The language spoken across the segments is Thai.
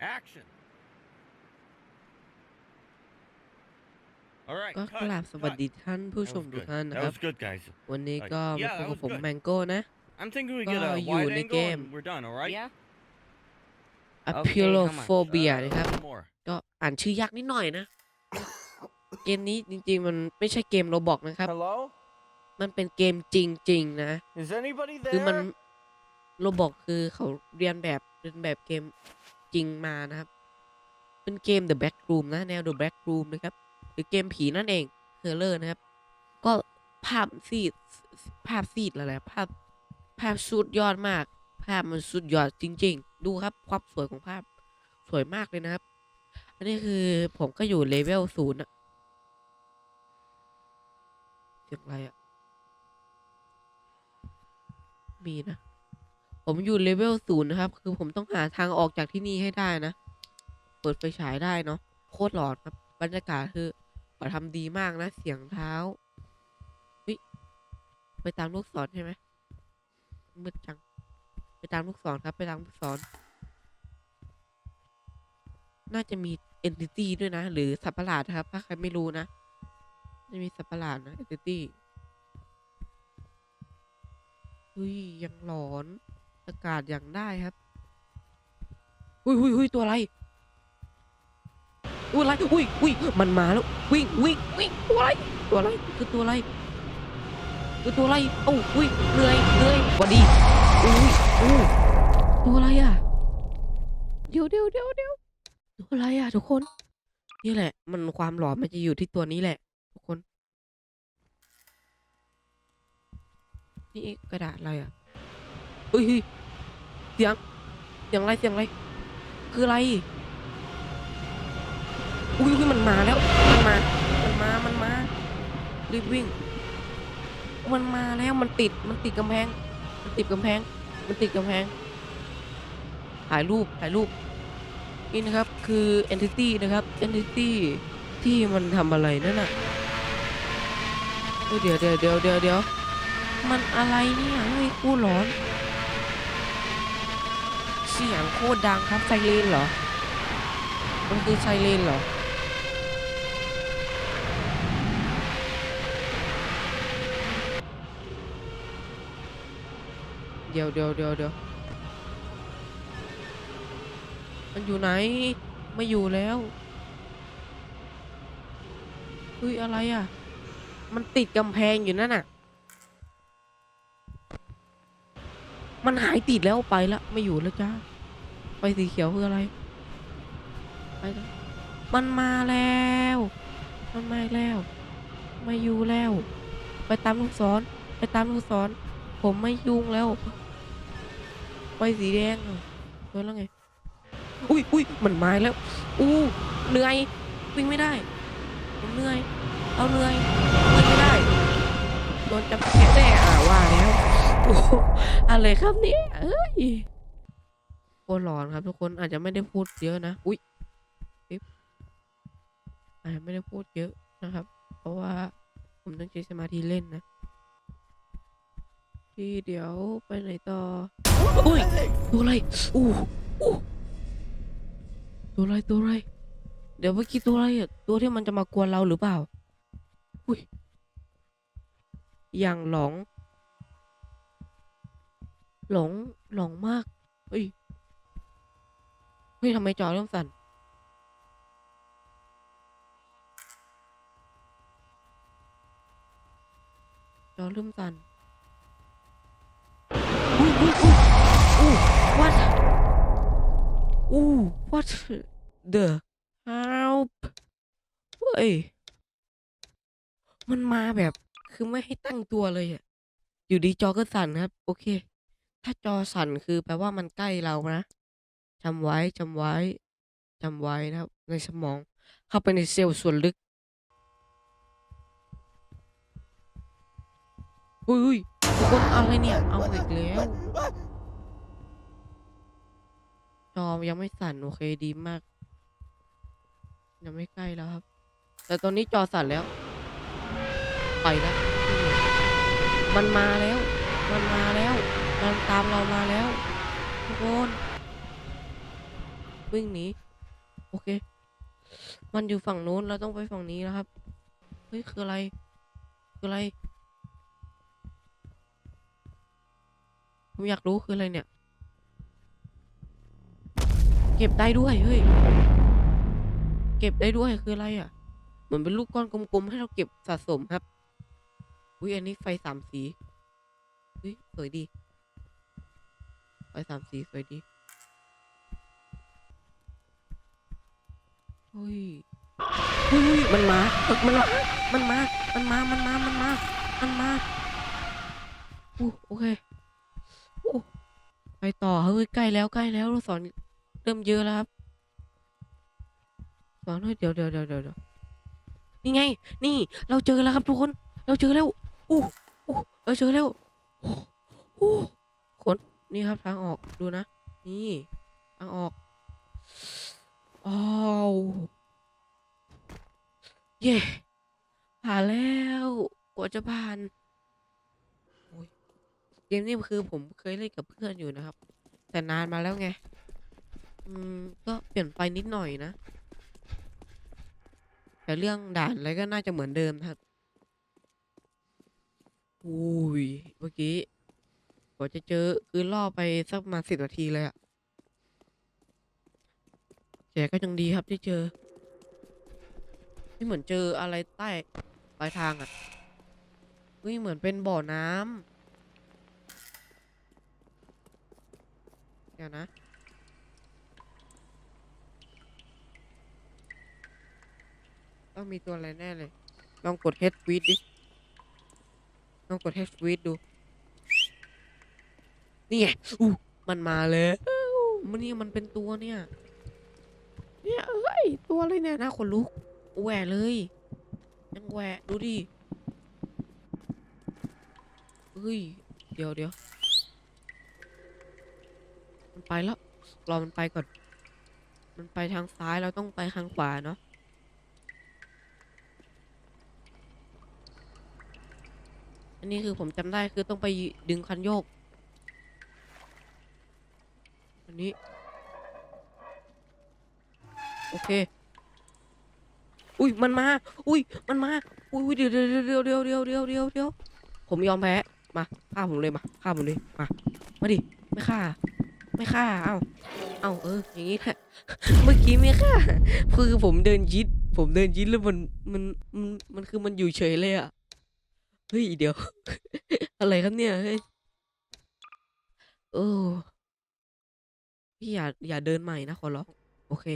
Action. All right. ก็ cut, กราบสวัส cut. ดีท่านผู้ That ชม was ทุก good. ท่านนะ That ครับ was good, guys. วันนี้ Uh, ก็มา yeah, พบ that กับ was ผม good. แมงโก้นะ I'm thinking we Go, get a you wide in the angle game. and we're done. All right. Yeah. a Okay, p i l o p h o b i a Uh, นะครับ one more. ก็อ่านชื่อยากนิดหน่อยนะ เกมนี้จริง ๆ มันไม่ใช่เกมโรบอกนะครับ Hello. มันเป็นเกมจริง ๆ นะ Is anybody คือมันโรบอกคือเขาเรียนแบบเรียนแบบเกม จริงมานะครับ เป็นเกม The Back Room นะ แนว The Back Room นะครับ หรือเกมผีนั่นเองเฮอร์เลอร์นะครับ ก็ภาพซีดภาพซีดอะไรภาพภาพสุดยอดมาก ภาพมันสุดยอดจริง ๆ ดูครับความสวยของภาพสวยมากเลยนะครับ อันนี้คือผมก็อยู่เลเวลศูนย์อะเสียงอะไรอะมีนะ ผมอยู่เลเวลศูนย์นะครับ คือผมต้องหาทางออกจากที่นี่ให้ได้นะ เปิดไฟฉายได้เนาะ โคตรหลอนครับ บรรยากาศคือเขาทำดีมากนะ เสียงเท้าเฮ้ยไปตามลูกศรใช่ไหมมืดจัง ไปตามลูกศรครับ ไปตามลูกศร น่าจะมี entity ด้วยนะ หรือสัตว์ประหลาดครับ ถ้าใครไม่รู้นะ จะมีสัตว์ประหลาดนะ entity อุ้ยยังหลอน อากาศอย่างได้ครับอุ้ยอุ้ยอุ้ยตัวอะไรตัวอะไรอุ้ยอุ้ยมันมาแล้ววิ่งวิ่งวิ่งตัวอะไรตัวอะไรคือตัวอะไรคือตัวอะไรโอ้อุ้ยเหนื่อยเหนื่อยหวัดดีอุ้ยอู้ตัวอะไรอะเดี๋ยวเดี๋ยวเดี๋ยวเดี๋ยวตัวอะไรอะทุกคน นี่แหละ มันความหลอนมันจะอยู่ที่ตัวนี้แหละ ทุกคน นี่กระดาษอะไรอะ เฮ้ยเฮ้ยเสียงเสียงอะไรเสียงอะไร คืออะไร อุ้ยอุ้ยมันมาแล้ว มันมา มันมา มันมา รีบวิ่ง มันมาแล้ว มันติด มันติดกำแพง มันติดกำแพง มันติดกำแพง ถ่ายรูป ถ่ายรูป นี่นะครับ คือ entity นะครับ entity ที่มันทำอะไรนั่นน่ะเฮ้ยเดี๋ยวเดี๋ยวเดี๋ยวเดี๋ยวเดี๋ยวมันอะไรเนี่ยเฮ้ยกูหลอน เสียงโคตรดังครับไซเรนเหรอ มันคือไซเรนเหรอเดี๋ยวเดี๋ยวเดี๋ยวเดี๋ยวมันอยู่ไหน ไม่อยู่แล้วเฮ้ยอะไรอะ มันติดกำแพงอยู่นั่นน่ะ มันหายติดแล้วไปละไม่อยู่แล้วจ้าไปสีเขียวคืออะไรไปมันมาแล้ว มันมาแล้วไม่อยู่แล้ว ไปตามลูกศรไปตามลูกศรผมไม่ยุ่งแล้ว ไปสีแดงโดนแล้วไงอุ้ยอุ้ยมันมาแล้วอู้เหนื่อยวิ่งไม่ได้ผมเหนื่อยเอาเหนื่อยวิ่งไม่ได้โดนจับแขนแต่อ่าว่าแล้ว อ้โหอะไรครับเนี่ยเอ้ยโคตรร้อนครับทุกคนอาจจะไม่ได้พูดเยอะนะ อุ้ยปิ๊บอาจจะไม่ได้พูดเยอะนะครับ เพราะว่าผมต้องใช้สมาธิเล่นนะที่เดี๋ยวไปไหนต่ออุ้ยตัวอะไรอู้อู้ตัวอะไรตัวอะไร เดี๋ยวเมื่อกี้ตัวอะไรอะตัวที่มันจะมากวนเราหรือเปล่า อุ้ยอย่างหลง หลงหลงมาก เฮ้ย เฮ้ยทำไมจอเริ่มสั่น จอเริ่มสั่นอู้อู้อู้อ what อู้ what the help เฮ้ย มันมาแบบ คือไม่ให้ตั้งตัวเลยอะ อยู่ดีจอก็สั่นครับ โอเค ถ้าจอสั่นคือแปลว่ามันใกล้เรานะจำไว้จำไว้จำไว้นะครับในสมองเข้าไปในเซลล์ส่วนลึกอุ้ยทุกคนอะไรเนี่ย เอาอีกแล้ว จอยังไม่สั่นโอเคดีมาก ยังไม่ใกล้แล้วครับ แต่ตอนนี้จอสั่นแล้ว ไปแล้ว มันมาแล้ว มันมาแล้ว มันตามเรามาแล้วทุกคนวิ่งหนีโอเค มันอยู่ฝั่งนู้นเราต้องไปฝั่งนี้แล้วครับเฮ้ยคืออะไร คืออะไร ผมอยากรู้คืออะไรเนี่ย เก็บได้ด้วยเฮ้ยเก็บได้ด้วยคืออะไรอะ เหมือนเป็นลูกก้อนกลมๆให้เราเก็บสะสมครับ อุ้ยอันนี้ไฟสามสีอุ้ยสวยดี ไฟสามสีสวยดีเฮ้ยเฮ้ยมันมามันมามันมา มันมา มันมา มันมา มันมาอู้โอเคโอ้ไปต่อ เฮ้ย ใกล้แล้ว ใกล้แล้วลูกศรเริ่มเยอะแล้วครับ สอนเฮ้ยเดี๋ยวเดี๋ยวเดี๋ยวเดี๋ยวเดี๋ยวนี่ไง นี่ เราเจอแล้วครับทุกคน เราเจอแล้ว อู้อู้เราเจอแล้วโอ้โอ้ค นี่ครับทางออกดูนะ นี่ทางออกอ้าวเย่ผ่านแล้วกว่าจะผ่านเกมนี้คือผมเคยเล่นกับเพื่อนอยู่นะครับ แต่นานมาแล้วไง อืม ก็เปลี่ยนไปนิดหน่อยนะ แต่เรื่องด่านอะไรก็น่าจะเหมือนเดิมครับอุ้ยเมื่อกี้ กว่าจะเจอคือล่อไปสักประมาณสิบนาทีเลยอะแต่ก็ยังดีครับที่เจอ นี่เหมือนเจออะไรใต้ปลายทางอะเฮ้ยเหมือนเป็นบ่อน้ำเดี๋ยวนะต้องมีตัวอะไรแน่เลย ลองกด H tweet ดิ ลองกด H tweet ดู นี่ไงอู้มันมาเลยมันนี่มันเป็นตัวเนี่ย เนี่ยเอ้ยตัวอะไรเนี่ยนะขนลุกแหวะเลยยังแหวะดูดิเฮ้ยเดี๋ยวเดี๋ยวมันไปแล้วรอมันไปก่อน มันไปทางซ้ายเราต้องไปทางขวาเนาะอันนี้คือผมจำได้คือต้องไปดึงคันโยก อั นี้ โอเค อุ้ยมันมา อุ้ยมันมา อุ้ยเดี๋ยวเดี๋ยวเดี๋ยวเดี๋ยวเดี๋ยวเดี๋ยวเดี๋ยวเดี๋ยวผมยอมแพ้มาฆ่าผมเลยมาฆ่าผมเลยมามาดิไม่ฆ่า ไม่ฆ่าเอ้าเอ้าเอออย่างงี้แหละเมื่อกี้ไม่ฆ่าคือผมเดินยิดผมเดินยิดแล้วมันมันมันมันคือมันอยู่เฉยเลยอะเฮ้ยเดี๋ยว อะไรครับเนี่ยเฮ้ยเออ พี่อย่าอย่าเดินใหม่นะขอร้องโอเค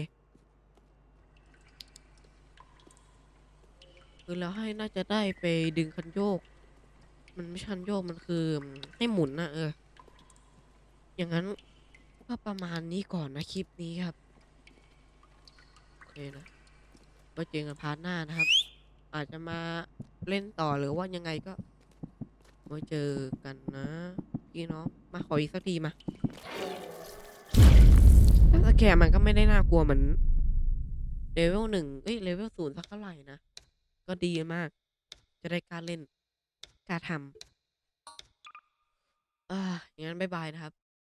คือแล้วให้น่าจะได้ไปดึงคันโยก มันไม่ใช่คันโยกมันคือให้หมุนนะเออ อย่างนั้นก็ประมาณนี้ก่อนนะคลิปนี้ครับโอเคนะไว้เจอกันพาร์ทหน้านะครับ อาจจะมาเล่นต่อหรือว่ายังไงก็ไว้เจอกันนะพี่น้องมาขออีกสักทีมา แกมมันก็ไม่ได้น่ากลัวเหมือนเลเวลหนึ่งเอ้ยเลเวลศูนย์สักเท่าไหร่นะ ก็ดีมาก จะได้กล้ารเล่นกล้ารทำอ่าอย่างนั้นบายบายนะครับ